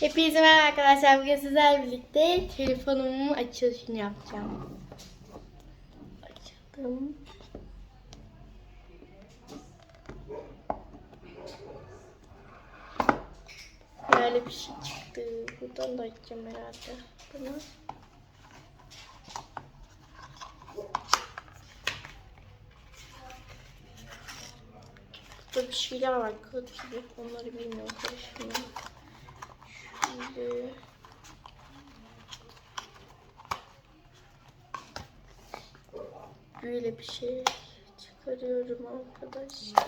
Hepinize merhaba arkadaşlar. Bugün sizlerle birlikte telefonumun açılışını yapacağım. Açalım. Böyle bir şey çıktı. Buradan da açacağım herhalde. Bunu. Burada bir şeyler var. Kod gibi. Onları bilmiyorum. Karışmıyor. Şimdi... Böyle bir şey çıkarıyorum arkadaşlar.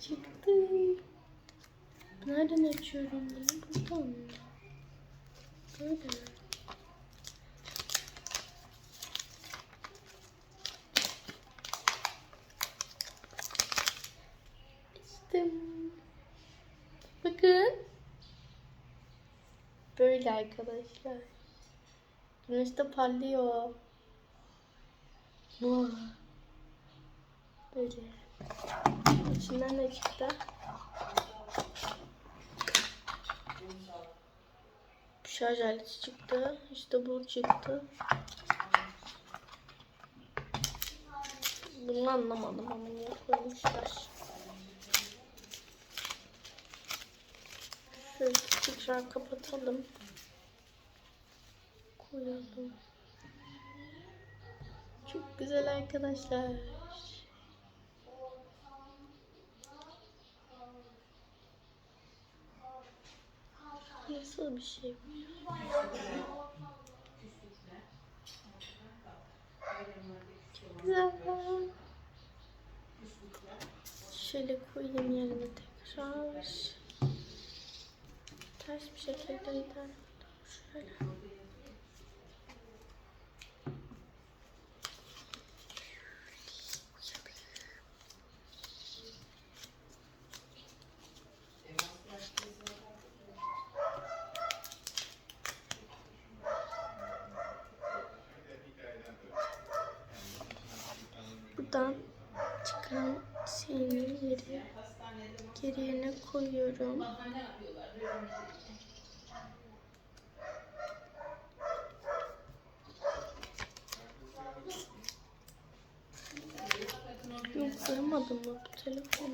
Çıktı. Nereden açıyorum bunu? Buradan mı? Böyle. İşte. Bakın. Böyle arkadaşlar. Güneşte parlıyor. Bu. Böyle. İçinden ne çıktı? Şarj aleti çıktı. İşte bu çıktı. Bunu anlamadım ama niye koymuşlar. Şöyle tekrar kapatalım. Koyalım. Çok güzel arkadaşlar. Nasıl bir şey güzel. Şöyle koyayım yerine tekrar. Ters bir şekilde gider. Şöyle. Buradan çıkan geri, geri yerine koyuyorum. Yok kırmadım mı bu telefonu?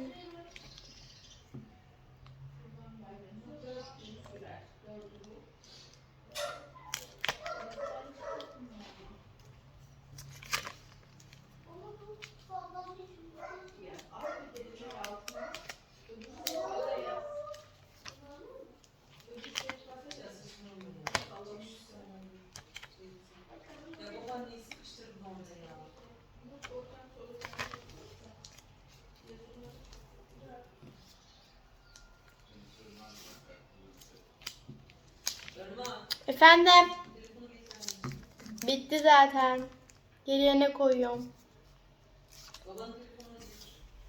Efendim? Bitti zaten. Geri yerine koyuyorum.